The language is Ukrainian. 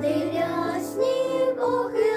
дивлясні боги.